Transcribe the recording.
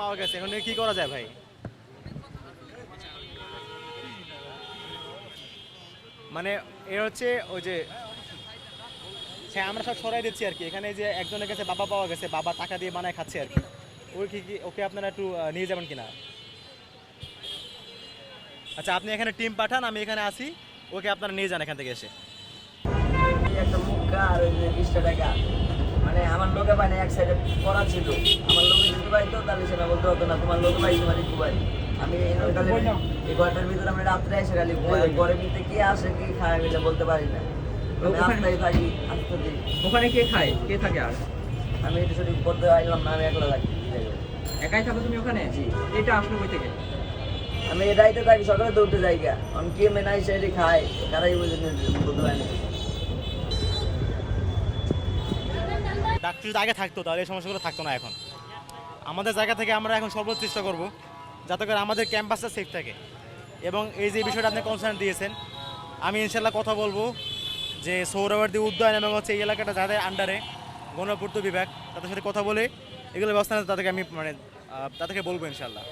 পাওয়া গেছে, এখন কি করা যায় ভাই? মানে এ হচ্ছে ওই যে হ্যাঁ আমরা সব সরাই দিচ্ছি আর কি। এখানে যে একজনের কাছে বাবা পাওয়া গেছে, বাবা টাকা দিয়ে বানায় খাচ্ছে আর কি। ওই কি কি ওকে আপনারা একটু নিয়ে যাবেন কিনা? আচ্ছা আপনি এখানে টিম পাঠান, আমি এখানে আসি, ওকে আপনারা নিয়ে যান এখান থেকে এসে। একটা মুখা আর ওই টাকা? আমার লোকে পায় না এক সাইডে করা ছিল। আমার লোকে যদি পাইতো তাহলে সেটা বলতে হতো না তোমার লোকে পাইছো মানে কুবাই আমি এই ঘরটার ভিতরে আমরা রাত্রে এসে খালি ঘরের ভিতরে কি আসে কি খায় আমি বলতে পারি না। আমি আস্তায় থাকি আস্তে দিই ওখানে কে খায়? কে থাকে আর? আমি এটা শুধু করতে পারলাম না আমি একলা থাকি। একাই থাকো তুমি ওখানে? জি। এটা আসলো কই থেকে? আমি এটাইতে থাকি সকালে দৌড়তে যাই গা আমি কে মেনাই সেটি খায় তারাই বুঝে বলতে পারি না। ডাক্তার যদি আগে থাকতো তাহলে এই সমস্যাগুলো থাকতো না এখন। আমাদের জায়গা থেকে আমরা এখন সর্বোচ্চ চেষ্টা করব যাতে করে আমাদের ক্যাম্পাসটা সেফ থাকে। এবং এই যে বিষয়টা আপনি কনসার্ন দিয়েছেন, আমি ইনশাল্লাহ কথা বলব যে সৌরবর্তী উদ্যান এবং হচ্ছে এই এলাকাটা যাদের আন্ডারে গণপূর্ত বিভাগ, তাদের সাথে কথা বলে এগুলো ব্যবস্থা তাদেরকে আমি মানে তাদেরকে বলব ইনশাল্লাহ